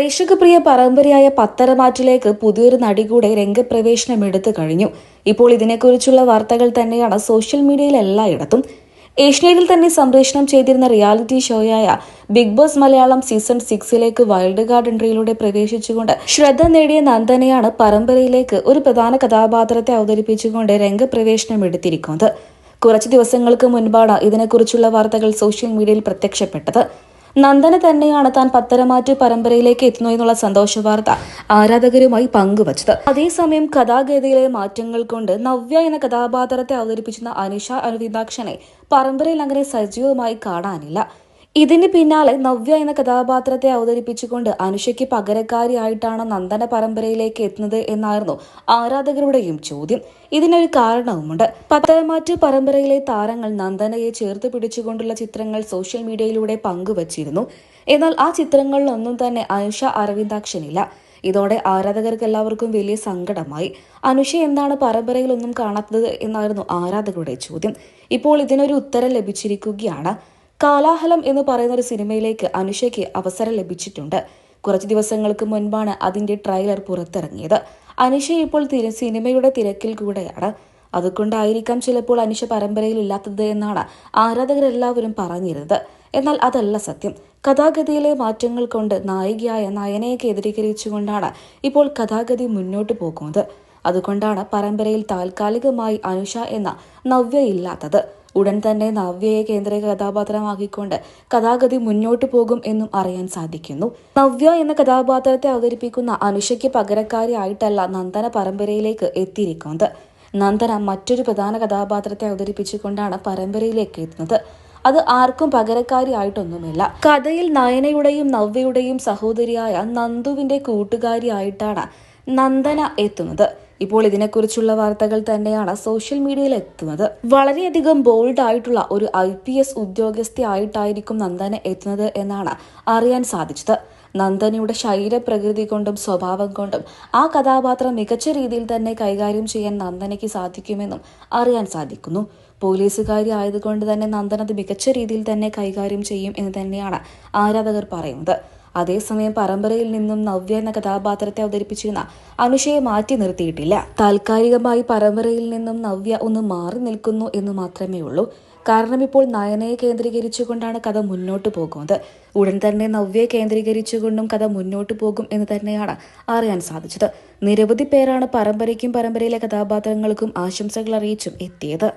പ്രേക്ഷകപ്രിയ പരമ്പരയായ പത്തരമാറ്റിലേക്ക് പുതിയൊരു നടി കൂടെ രംഗപ്രവേശനം എടുത്തു കഴിഞ്ഞു. ഇപ്പോൾ ഇതിനെക്കുറിച്ചുള്ള വാർത്തകൾ തന്നെയാണ് സോഷ്യൽ മീഡിയയിൽ എല്ലായിടത്തും. ഏഷ്യയിൽ തന്നെ സംപ്രേഷണം ചെയ്തിരുന്ന റിയാലിറ്റി ഷോയായ ബിഗ് ബോസ് മലയാളം സീസൺ സിക്സിലേക്ക് വൈൽഡ് കാർഡ് എൻട്രിയിലൂടെ പ്രവേശിച്ചുകൊണ്ട് ശ്രദ്ധ നേടിയ നന്ദനയാണ് പരമ്പരയിലേക്ക് ഒരു പ്രധാന കഥാപാത്രത്തെ അവതരിപ്പിച്ചുകൊണ്ട് രംഗപ്രവേശനം എടുത്തിരിക്കുന്നത്. കുറച്ച് ദിവസങ്ങൾക്ക് മുൻപാണ് ഇതിനെക്കുറിച്ചുള്ള വാർത്തകൾ സോഷ്യൽ മീഡിയയിൽ പ്രത്യക്ഷപ്പെട്ടത്. നന്ദന തന്നെയാണ് താൻ പത്തരമാറ്റ് പരമ്പരയിലേക്ക് എത്തുന്നു എന്നുള്ള സന്തോഷ വാർത്ത ആരാധകരുമായി പങ്കുവച്ചത്. അതേസമയം കഥാഗതിയിലെ മാറ്റങ്ങൾ കൊണ്ട് നവ്യ എന്ന കഥാപാത്രത്തെ അവതരിപ്പിച്ചിരുന്ന അനിഷ അനുവിതാക്ഷനെ പരമ്പരയിൽ അങ്ങനെ സജീവമായി കാണാനില്ല. ഇതിന് പിന്നാലെ നവ്യ എന്ന കഥാപാത്രത്തെ അവതരിപ്പിച്ചുകൊണ്ട് അനുഷയ്ക്ക് പകരക്കാരിയായിട്ടാണ് നന്ദന പരമ്പരയിലേക്ക് എത്തുന്നത് എന്നായിരുന്നു ആരാധകരുടെയും ചോദ്യം. ഇതിനൊരു കാരണവുമുണ്ട്. പത്തരമാറ്റ് പരമ്പരയിലെ താരങ്ങൾ നന്ദനയെ ചേർത്ത് പിടിച്ചുകൊണ്ടുള്ള ചിത്രങ്ങൾ സോഷ്യൽ മീഡിയയിലൂടെ പങ്കുവച്ചിരുന്നു. എന്നാൽ ആ ചിത്രങ്ങളിലൊന്നും തന്നെ അനുഷ അരവിന്ദാക്ഷനില്ല ഇതോടെ ആരാധകർക്ക് എല്ലാവർക്കും വലിയ സങ്കടമായി. അനുഷ എന്താണ് പരമ്പരയിലൊന്നും കാണാത്തത് എന്നായിരുന്നു ആരാധകരുടെ ചോദ്യം. ഇപ്പോൾ ഇതിനൊരു ഉത്തരം ലഭിച്ചിരിക്കുകയാണ്. കാലാഹലം എന്ന് പറയുന്ന ഒരു സിനിമയിലേക്ക് അനുഷയ്ക്ക് അവസരം ലഭിച്ചിട്ടുണ്ട്. കുറച്ച് ദിവസങ്ങൾക്ക് മുൻപാണ് അതിന്റെ ട്രെയിലർ പുറത്തിറങ്ങിയത്. അനുഷ ഇപ്പോൾ സിനിമയുടെ തിരക്കിൽ കൂടെയാണ്. അതുകൊണ്ടായിരിക്കാം ചിലപ്പോൾ അനുഷ പരമ്പരയിൽ ഇല്ലാത്തത് എന്നാണ് ആരാധകരെല്ലാവരും പറഞ്ഞിരുന്നത്. എന്നാൽ അതല്ല സത്യം. കഥാഗതിയിലെ മാറ്റങ്ങൾ കൊണ്ട് നായികയായ നയനയെ കേന്ദ്രീകരിച്ചുകൊണ്ടാണ് ഇപ്പോൾ കഥാഗതി മുന്നോട്ട് പോകുന്നത്. അതുകൊണ്ടാണ് പരമ്പരയിൽ താൽക്കാലികമായി അനുഷ എന്ന നവ്യ ഇല്ലാത്തത്. ഉടൻ തന്നെ നവ്യയെ കേന്ദ്ര കഥാപാത്രമാക്കിക്കൊണ്ട് കഥാഗതി മുന്നോട്ടു പോകും എന്നും അറിയാൻ സാധിക്കുന്നു. നവ്യ എന്ന കഥാപാത്രത്തെ അവതരിപ്പിക്കുന്ന അനുഷയ്ക്ക് പകരക്കാരിയായിട്ടല്ല നന്ദന പരമ്പരയിലേക്ക് എത്തിയിരിക്കുന്നത്. നന്ദന മറ്റൊരു പ്രധാന കഥാപാത്രത്തെ അവതരിപ്പിച്ചുകൊണ്ടാണ് പരമ്പരയിലേക്ക് എത്തുന്നത്. അത് ആർക്കും പകരക്കാരിയായിട്ടൊന്നുമില്ല കഥയിൽ നയനയുടെയും നവ്യയുടെയും സഹോദരിയായ നന്ദുവിന്റെ കൂട്ടുകാരിയായിട്ടാണ് നന്ദന എത്തുന്നത്. ഇപ്പോൾ ഇതിനെക്കുറിച്ചുള്ള വാർത്തകൾ തന്നെയാണ് സോഷ്യൽ മീഡിയയിൽ എത്തുന്നത്. വളരെയധികം ബോൾഡ് ആയിട്ടുള്ള ഒരു ഐ പി എസ് ഉദ്യോഗസ്ഥയായിട്ടായിരിക്കും നന്ദന എത്തുന്നത് എന്നാണ് അറിയാൻ സാധിച്ചത്. നന്ദനയുടെ ശരീരപ്രകൃതി കൊണ്ടും സ്വഭാവം കൊണ്ടും ആ കഥാപാത്രം മികച്ച രീതിയിൽ തന്നെ കൈകാര്യം ചെയ്യാൻ നന്ദനയ്ക്ക് സാധിക്കുമെന്നും അറിയാൻ സാധിക്കുന്നു. പോലീസുകാരി ആയതുകൊണ്ട് തന്നെ നന്ദന അത് മികച്ച രീതിയിൽ തന്നെ കൈകാര്യം ചെയ്യും എന്ന് തന്നെയാണ് ആരാധകർ പറയുന്നത്. അതേസമയം പരമ്പരയിൽ നിന്നും നവ്യ എന്ന കഥാപാത്രത്തെ അവതരിപ്പിച്ചിരുന്ന അനുഷയെ മാറ്റി നിർത്തിയിട്ടില്ല. താൽക്കാലികമായി പരമ്പരയിൽ നിന്നും നവ്യ ഒന്ന് മാറി നിൽക്കുന്നു എന്ന് മാത്രമേ ഉള്ളൂ. കാരണം ഇപ്പോൾ നയനയെ കേന്ദ്രീകരിച്ചുകൊണ്ടാണ് കഥ മുന്നോട്ട് പോകുന്നത്. ഉടൻ തന്നെ നവ്യയെ കേന്ദ്രീകരിച്ചുകൊണ്ടും കഥ മുന്നോട്ട് പോകും എന്ന് തന്നെയാണ് അറിയാൻ സാധിച്ചത്. നിരവധി പേരാണ് പരമ്പരയ്ക്കും പരമ്പരയിലെ കഥാപാത്രങ്ങൾക്കും ആശംസകൾ അറിയിച്ചും എത്തിയത്.